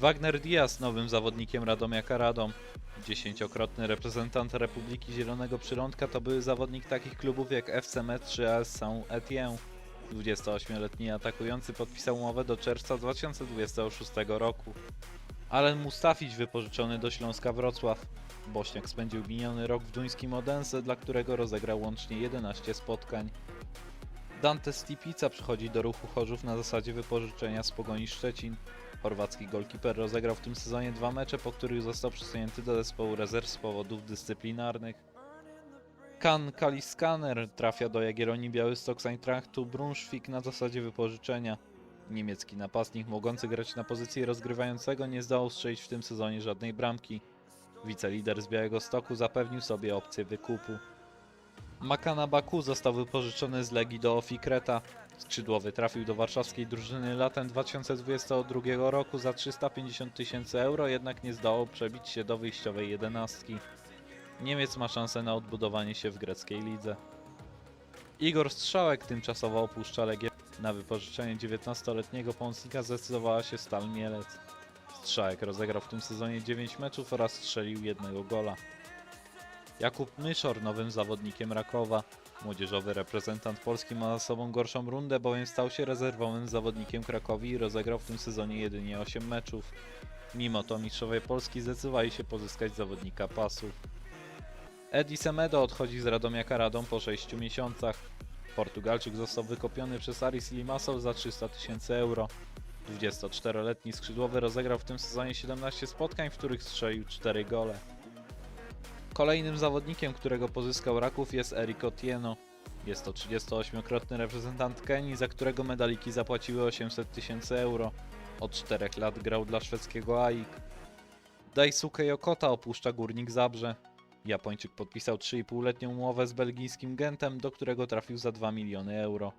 Wagner Diaz nowym zawodnikiem Radomiaka Radom. Dziesięciokrotny reprezentant Republiki Zielonego Przylądka to były zawodnik takich klubów jak FC Metz czy AS Saint-Étienne. 28-letni atakujący podpisał umowę do czerwca 2026 roku. Alen Mustafić wypożyczony do Śląska Wrocław. Bośniak spędził miniony rok w duńskim Odense, dla którego rozegrał łącznie 11 spotkań. Dante Stipica przychodzi do ruchu Chorzów na zasadzie wypożyczenia z Pogoni Szczecin. Chorwacki golkiper rozegrał w tym sezonie dwa mecze, po których został przesunięty do zespołu rezerw z powodów dyscyplinarnych. Kan Kaliskaner trafia do Jagiellonii Białystok z Eintrachtu Brunschwig na zasadzie wypożyczenia. Niemiecki napastnik mogący grać na pozycji rozgrywającego nie zdołał strzelić w tym sezonie żadnej bramki. Wicelider z Białego Stoku zapewnił sobie opcję wykupu. Makana Baku został wypożyczony z Legii do Ofikreta. Skrzydłowy trafił do warszawskiej drużyny latem 2022 roku za 350 tysięcy euro, jednak nie zdołał przebić się do wyjściowej jedenastki. Niemiec ma szansę na odbudowanie się w greckiej lidze. Igor Strzałek tymczasowo opuszcza Legię. Na wypożyczenie 19-letniego pomocnika zdecydowała się Stal Mielec. Strzałek rozegrał w tym sezonie 9 meczów oraz strzelił jednego gola. Jakub Myszor nowym zawodnikiem Rakowa. Młodzieżowy reprezentant Polski ma za sobą gorszą rundę, bowiem stał się rezerwowym zawodnikiem Krakowi i rozegrał w tym sezonie jedynie 8 meczów. Mimo to mistrzowie Polski zdecydowali się pozyskać zawodnika pasów. Edi Semedo odchodzi z Radomiaka Radom po 6 miesiącach. Portugalczyk został wykopiony przez Aris Limassol za 300 tysięcy euro. 24-letni skrzydłowy rozegrał w tym sezonie 17 spotkań, w których strzelił 4 gole. Kolejnym zawodnikiem, którego pozyskał Raków jest Eric Otieno. Jest to 38-krotny reprezentant Kenii, za którego medaliki zapłaciły 800 tysięcy euro. Od 4 lat grał dla szwedzkiego AIK. Daisuke Yokota opuszcza Górnik Zabrze. Japończyk podpisał 3,5-letnią umowę z belgijskim Gentem, do którego trafił za 2 miliony euro.